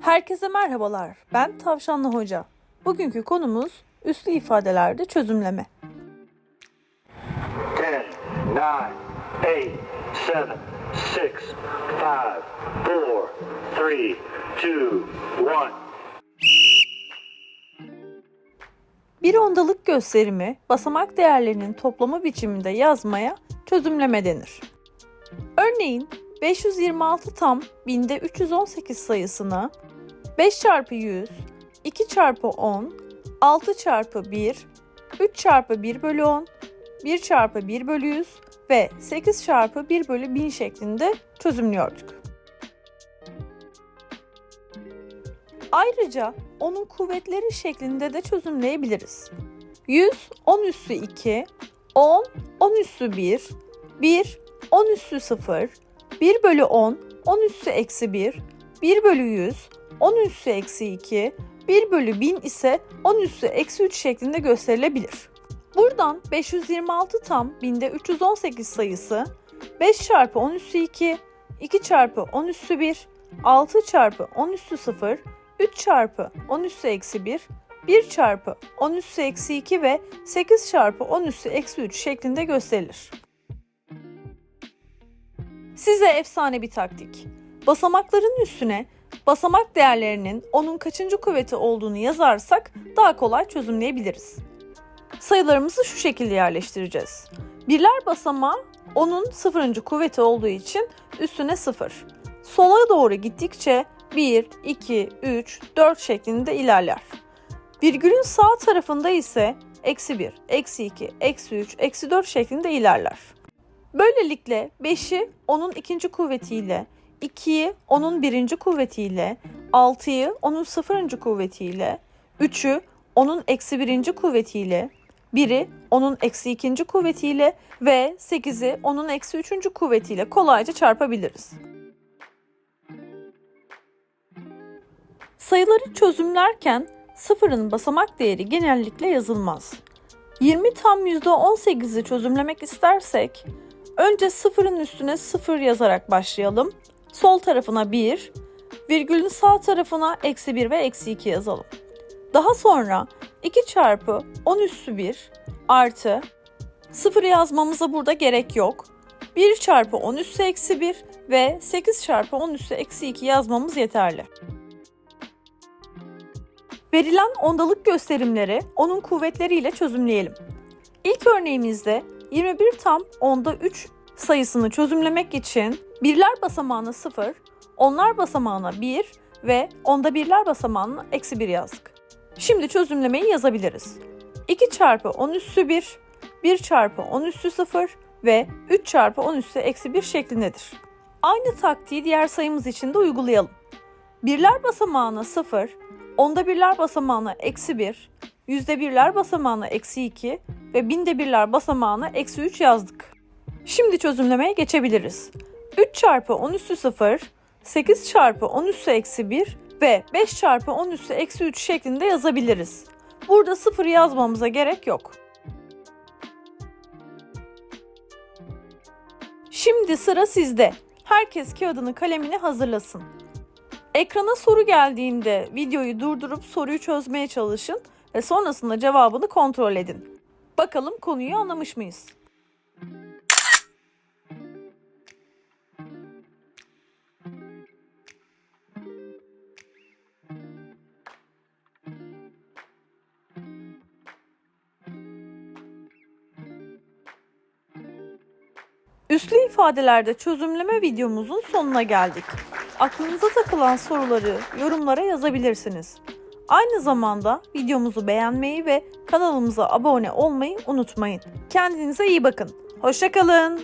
Herkese merhabalar. Ben Tavşanlı Hoca. Bugünkü konumuz üslü ifadelerde çözümleme. 10, 9, 8, 7, 6, 5, 4, 3, 2, 1. Bir ondalık gösterimi basamak değerlerinin toplama biçiminde yazmaya çözümleme denir. Örneğin 526 tam binde 318 sayısını 5 çarpı 100, 2 çarpı 10, 6 çarpı 1, 3 çarpı 1 bölü 10, 1 çarpı 1 bölü 100 ve 8 çarpı 1 bölü 1000 şeklinde çözümlüyorduk. Ayrıca onun kuvvetleri şeklinde de çözümleyebiliriz. 100, 10 üssü 2, 10, 10 üssü 1, 1, 10 üssü 0, 1 bölü 10, 10 üssü eksi 1, 1 bölü 100, 10 üssü eksi 2, 1 bölü 1000 ise 10 üssü eksi 3 şeklinde gösterilebilir. Buradan 526 tam binde 318 sayısı 5 çarpı 10 üssü 2, 2 çarpı 10 üssü 1, 6 çarpı 10 üssü 0, 3 çarpı 10 üssü eksi 1, 1 çarpı 10 üssü eksi 2 ve 8 çarpı 10 üssü eksi 3 şeklinde gösterilir. Size efsane bir taktik. Basamakların üstüne basamak değerlerinin onun kaçıncı kuvveti olduğunu yazarsak daha kolay çözümleyebiliriz. Sayılarımızı şu şekilde yerleştireceğiz. Birler basamağı onun sıfırıncı kuvveti olduğu için üstüne sıfır. Sola doğru gittikçe 1, 2, 3, 4 şeklinde ilerler. Virgülün sağ tarafında ise eksi 1, eksi 2, eksi 3, eksi 4 şeklinde ilerler. Böylelikle 5'i onun ikinci kuvvetiyle, 2'yi onun birinci kuvvetiyle, 6'yı onun sıfırıncı kuvvetiyle, 3'ü onun eksi birinci kuvvetiyle, 1'i onun eksi ikinci kuvvetiyle ve 8'i onun eksi üçüncü kuvvetiyle kolayca çarpabiliriz. Sayıları çözümlerken sıfırın basamak değeri genellikle yazılmaz. 20 tam %18'i çözümlemek istersek önce sıfırın üstüne 0 yazarak başlayalım. Sol tarafına 1, virgülün sağ tarafına eksi 1 ve eksi 2 yazalım. Daha sonra 2 çarpı 10 üssü 1 artı 0 yazmamıza burada gerek yok. 1 çarpı 10 üssü eksi 1 ve 8 çarpı 10 üssü eksi 2 yazmamız yeterli. Verilen ondalık gösterimleri onun kuvvetleriyle çözümleyelim. İlk örneğimizde 21 tam onda 3 sayısını çözümlemek için birler basamağına 0, onlar basamağına 1 ve onda birler basamağına eksi 1 yazdık. Şimdi çözümlemeyi yazabiliriz. 2 çarpı 10 üssü 1, 1 çarpı 10 üssü 0 ve 3 çarpı 10 üssü eksi 1 şeklindedir. Aynı taktiği diğer sayımız için de uygulayalım. Birler basamağına 0, onda birler basamağına eksi 1, yüzde birler basamağına eksi 2 ve binde birler basamağına eksi 3 yazdık. Şimdi çözümlemeye geçebiliriz. 3 çarpı 10 üssü 0, 8 çarpı 10 üssü eksi 1 ve 5 çarpı 10 üssü eksi 3 şeklinde yazabiliriz. Burada 0 yazmamıza gerek yok. Şimdi sıra sizde. Herkes kağıdını kalemini hazırlasın. Ekrana soru geldiğinde videoyu durdurup soruyu çözmeye çalışın ve sonrasında cevabını kontrol edin. Bakalım konuyu anlamış mıyız? Üslü ifadelerde çözümleme videomuzun sonuna geldik. Aklınıza takılan soruları yorumlara yazabilirsiniz. Aynı zamanda videomuzu beğenmeyi ve kanalımıza abone olmayı unutmayın. Kendinize iyi bakın. Hoşçakalın.